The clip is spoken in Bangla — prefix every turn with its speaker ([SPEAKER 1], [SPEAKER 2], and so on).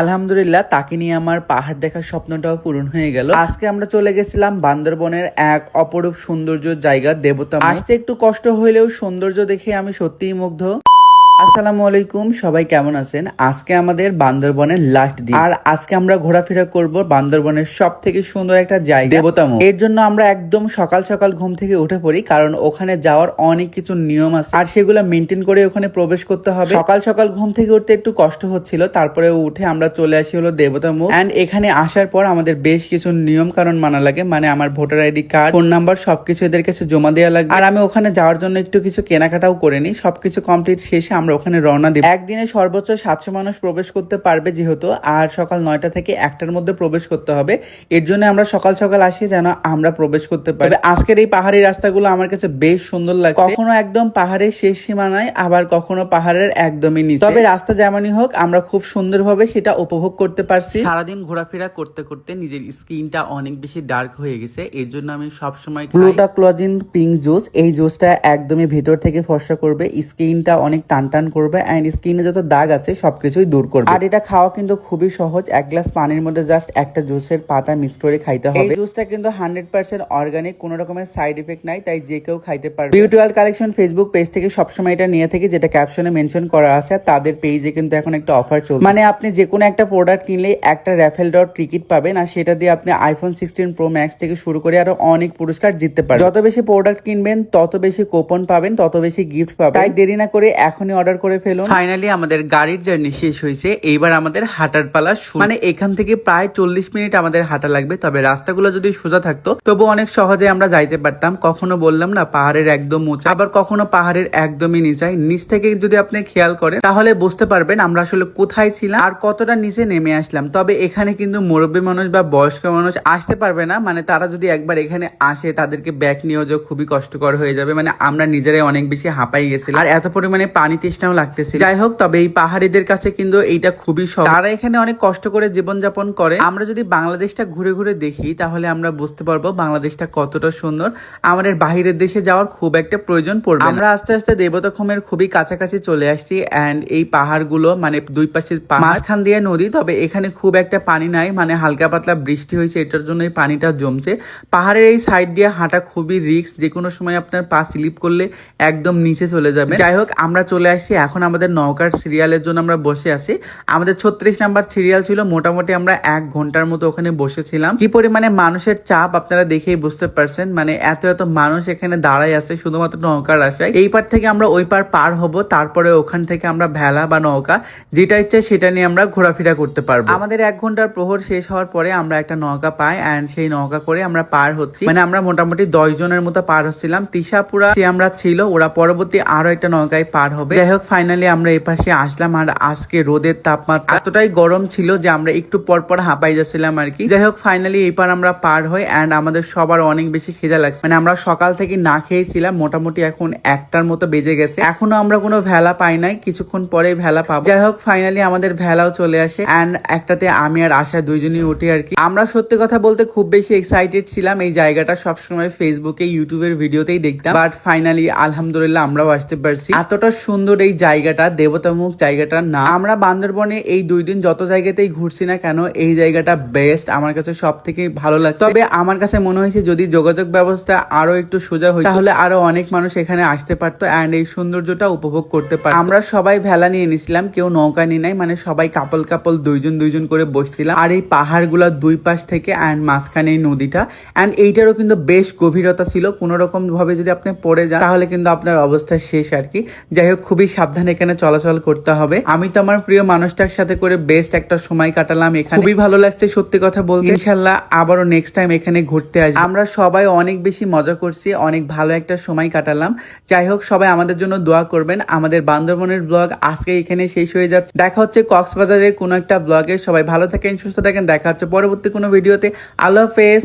[SPEAKER 1] আলহামদুলিল্লাহ, তাকে নিয়ে আমার পাহাড় দেখার স্বপ্নটাও পূরণ হয়ে গেল। আজকে আমরা চলে গেছিলাম বান্দরবনের এক অপরূপ সৌন্দর্য জায়গা, দেবতা আসতে একটু কষ্ট হইলেও সৌন্দর্য দেখে আমি সত্যিই মুগ্ধ। আসসালামু আলাইকুম সবাই কেমন আছেন? আজকে আমাদের বান্দরবনের লাস্ট দিন। আর আজকে আমরা ঘোরাফেরা করব বান্দরবনের সব থেকে সুন্দর একটা জায়গা। দেবতামুখ এর জন্য আমরা একদম সকাল সকাল ঘুম থেকে উঠে পড়ি কারণ ওখানে যাওয়ার অনেক কিছু নিয়ম আছে। আর সেগুলো মেনটেন করে ওখানে প্রবেশ করতে হবে। সকাল সকাল ঘুম থেকে উঠতে একটু কষ্ট হচ্ছিল তারপরে উঠে আমরা চলে আসি হলো দেবতামুখ এন্ড এখানে আসার পর আমাদের বেশ কিছু নিয়ম কারণ মানা লাগে মানে আমার voter ID card phone number সবকিছু এদের কাছে জমা দেওয়া লাগবে। আর আমি ওখানে যাওয়ার জন্য একটু কিছু কেনাকাটাও করে নিই সবকিছু কমপ্লিট শেষে আমরা ওখানে রওনা দিই একদিনে সর্বোচ্চ সাতশো মানুষ প্রবেশ করতে পারবে যেহেতু আর সকাল নয়টা থেকে একটার মধ্যে প্রবেশ করতে হবে। এর জন্য আমরা সকাল সকাল আসি যেন আমরা প্রবেশ করতে পারি। আজকের এই পাহাড়ি রাস্তাগুলো আমার কাছে বেশ সুন্দর লাগে কখনো একদম পাহাড়ের শেষ সীমানায় আবার কখনো পাহাড়ের একদমই নিচে। তবে রাস্তা যেমনই হোক আমরা খুব সুন্দরভাবে সেটা উপভোগ করতে পারছি। সারাদিন ঘোরাফেরা করতে করতে নিজের স্কিনটা অনেক বেশি ডার্ক হয়ে গেছে। এর জন্য আমি সব সময় গ্লুটাক্লোজিন পিঙ্ক জুস এই জুসটা একদমই ভেতর থেকে ফর্সা করবে। স্কিনটা অনেক টান টান করবে এন্ড স্কিনে যত দাগ আছে সবকিছুই দূর করবে। আর এটা খাওয়া কিন্তু খুবই সহজ। এক গ্লাস পানির মধ্যে জাস্ট একটা জুসের পাতা মিক্স করে খাইতে হবে। এই জুসটা কিন্তু হান্ড্রেড পার্সেন্ট অর্গানিক কোনো রকমের সাইড ইফেক্ট নাই তাই যে কেউ খাইতে পারবে। Beauty world collection Facebook page থেকে সবসময় এটা নিয়ে থেকে যেটা ক্যাপশনে মেনশন করা আছে তাদের পেজে কিন্তু এখন একটা অফার চলছে। মানে আপনি যে কোনো একটা প্রোডাক্ট কিনলে একটা র্যাফেল ডট টিকিট পাবেন আর সেটা দিয়ে আপনি আইফোন সিক্সটিন প্রো ম্যাক্স থেকে শুরু করে আরও অনেক পুরস্কার জিততে পারেন যত বেশি প্রোডাক্ট কিনবেন তত বেশি কুপন পাবেন তত বেশি গিফট পাবেন। তাই দেরি না করে এখনই অর্ডার করে ফেলুন। ফাইনালি আমাদের গাড়ির জার্নি শেষ হয়েছে। এইবার আমাদের হাঁটার পালা। মানে এখান থেকে প্রায় চল্লিশ মিনিট আমাদের হাঁটা লাগবে তবে রাস্তাগুলো যদি সোজা থাকতো তবু অনেক সহজে আমরা যাইতে পারতাম। কখনো বললাম না পাহাড়ের একদম উঁচা। আবার কখনো পাহাড়ের একদমই নিচাই। নিচ থেকে যদি আপনি খেয়াল করেন তাহলে বুঝতে পারবেন আমরা আসলে কোথায় ছিলাম আর কতটা নিচে নেমে আসলাম। তবে এখানে কিন্তু মুরব্বী মানুষ বা বয়স্ক মানুষ আসতে পারবে না। মানে তারা যদি একবার এখানে আসে তাদেরকে ব্যাগ নিয়েও যে খুবই কষ্টকর হয়ে যাবে। মানে আমরা নিজেরাই অনেক বেশি হাঁপাই গেছিলাম। আর এত পরিমাণে পানি তৃষ্ণাও লাগতেছে যাই হোক, তবে এই পাহাড়িদের কাছে কিন্তু এইটা খুবই সহজ। তারা এখানে অনেক কষ্ট করে জীবনযাপন করে। আমরা যদি বাংলাদেশটা ঘুরে ঘুরে দেখি, তাহলে আমরা বুঝতে পারব বাংলাদেশটা কতটা সুন্দর। আমাদের বাহিরের দেশে যাওয়ার খুব একটা প্রয়োজন পড়বে আমরা আস্তে আস্তে দেবতাখমের খুবই কাছাকাছি চলে আসছি এন্ড এই পাহাড়গুলো মানে দুই পাশে মাঝখান দিয়ে নদী, তবে এখানে খুব একটা পানি নাই মানে হালকা পাতলা বৃষ্টি হয়েছে, এটার জন্য এই পানিটা জমছে। পাহাড়ের এই সাইড দিয়ে হাঁটা খুবই রিস্ক যে কোনো সময় আপনার পা স্লিপ করলে একদম নিচে চলে যাবে। যাই হোক, আমরা চলে আসছি এখন আমাদের নৌকার সিরিয়ালের জন্য আমরা বসে আছি। আমাদের ছত্রিশ নাম্বার সিরিয়াল ছিল, মোটামুটি আমরা এক ঘণ্টার মতো ওখানে বসেছিলাম। কি পরিমাণে মানুষের চাপ আপনারা দেখেই বুঝতে পারছেন মানে এত এত মানুষ এখানে দাঁড়াই আছে, শুধুমাত্র নৌকার আশায়। এই পার থেকে আমরা ওই পার পার হব, তারপরে ওখান থেকে আমরা ভেলা বা নৌকা যেটা ইচ্ছে সেটা নিয়ে আমরা ঘোরাফেরা করতে পারব। আমাদের এক ঘণ্টার প্রহর শেষ হওয়ার পরে আমরা একটা নৌকা পাই অ্যান্ড সেই নৌকা করে আমরা পার হচ্ছি। মানে আমরা মোটামুটি দশ জনের মতো পার হচ্ছিলাম। তিশাপুরা সে আমরা ছিল, ওরা পরবর্তী আরও একটা নৌকায় পার হবে। যাই হোক ফাইনালি আমরা এই পাশে আসলাম আর আজকে রোদের তাপমাত্রা এতটাই গরম ছিল যে আমরা একটু পর পর হাঁপাই যাচ্ছিলাম আর কি। যাই হোক ফাইনালি এই পার আমরা পার হই অ্যান্ড আমাদের সবার অনেক বেশি খিদা লাগছে। মানে আমরা সকাল থেকে না খেয়েছিলাম, মোটামুটি এখন একটার মতো বেজে গেছে। এখনও আমরা কোনো ভেলা পাই নাই, কিছুক্ষণ পরে ভেলা পাবো। যাই হোক ফাইনালি আমাদের ভেলাও চলে আসে অ্যান্ড একটাতে আমি আর আশা দুইজনই উঠি আর কি। আমরা সত্যি কথা বলতে খুব বেশি এক্সাইটেড ছিলাম, এই জায়গাটা সবসময় ফেসবুকে ইউটিউবের ভিডিওতেই দেখতাম। বাট ফাইনালি আলহামদুলিল্লাহ আমরাও আসতে পারছি। এতটা সুন্দর এই জায়গাটা, দেবতামুখ জায়গাটা না আমরা বান্দরবনে এই দুই দিন যত জায়গাতেই ঘুরছি না কেন, এই জায়গাটা বেস্ট আমার কাছে সব থেকে ভালো লাগছে। তবে আমার কাছে মনে হয়েছে যদি যোগাযোগ ব্যবস্থা আরও একটু সোজা হতো তাহলে আরও অনেক মানুষ এখানে আসতে পারতো অ্যান্ড এই সৌন্দর্যটা উপভোগ করতে পারতো। আমরা সবাই ভেলা নিয়ে নিছিলাম, কেউ নৌকা নিয়ে নাই মানে সবাই কাপল কাপল দুইজন দুইজন করে বসছিলাম। আর এই পাহাড়গুলো দুই পাশ থেকে অ্যান্ড মাঝখানে এই নদীটা অ্যান্ড এইটারও কিন্তু বেশ গভীরতা ছিল। কোনো রকম ভাবে যদি আপনি পড়ে যান, তাহলে কিন্তু আপনার অবস্থা শেষ আর কি। যাই হোক, খুবই সাবধানে এখানে চলাচল করতে হবে? আমি তো আমার প্রিয় মানুষটার সাথে করে বেস্ট একটা সময় কাটালাম এখানে। খুবই ভালো লাগছে সত্যি কথা বলতে। ইনশাল্লাহ আবারও নেক্সট টাইম এখানে ঘুরতে আসব। আমরা সবাই অনেক বেশি মজা করছি, অনেক ভালো একটা সময় কাটালাম। যাই হোক, সবাই আমাদের জন্য দোয়া করবেন। আমাদের বান্দরবনের ব্লগ আজকে এখানে শেষ হয়ে যাচ্ছে। দেখা হচ্ছে কক্সবাজারের কোনো একটা ব্লগে সবাই ভালো থাকেন, সুস্থ থাকেন। দেখা হচ্ছে পরবর্তী কোনো ভিডিওতে আল্লাহ হাফেজ।